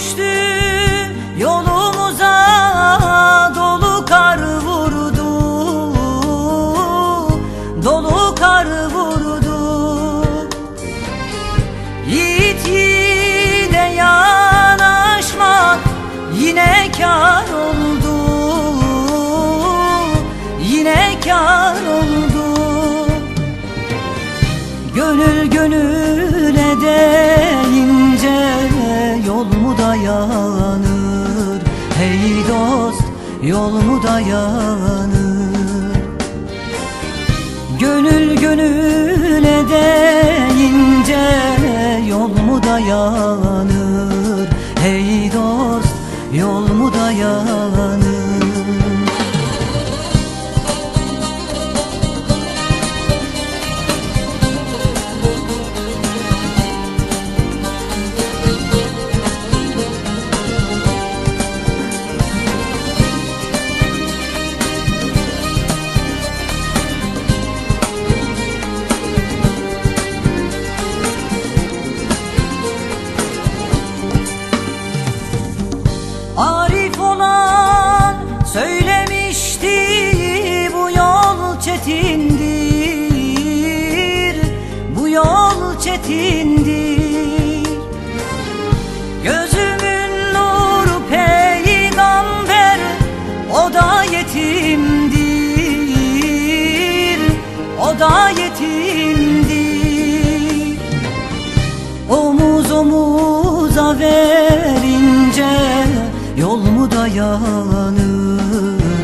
Düştü yolumuza Dolu kar vurdu. Dolu kar vurdu. Yiğit yiğide yanaşmak Yine kar oldu. Yine kar oldu. Gönül gönüle mu dayanır Hey dost yol mu dayanır? Gönül gönüle deyince Yol mu dayanır? Hey dost yol mu dayanır yol çetindir Gözümün nuru peygamber o da yetimdir. O da yetimdir. Omuz omuza verince Yol mu dayanır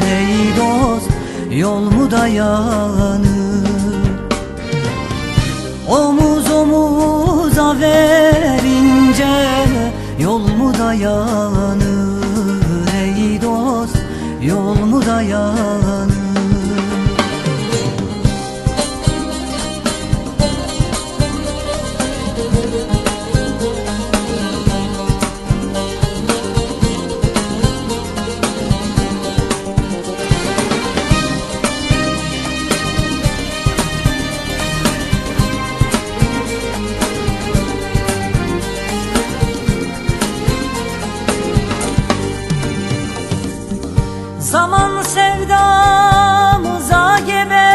ey dost? Yol mu dayanır? Omuz Yol mu dayanır ey dost? Yol mu dayanır sevdamıza gebe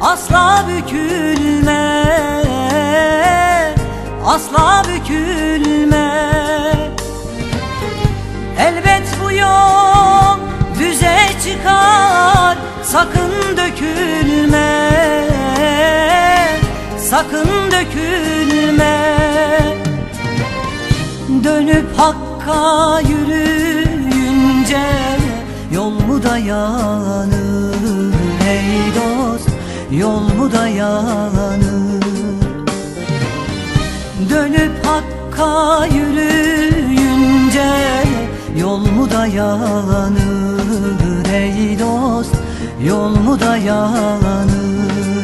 Asla bükülme. Asla bükülme. Elbet bu yol düze çıkar Sakın dökülme. Sakın dökülme. Dönüp hakka Yol mu dayanır ey dost Yol mu dayanır Dönüp hakka yürüyünce Yol mu dayanır ey dost Yol mu dayanır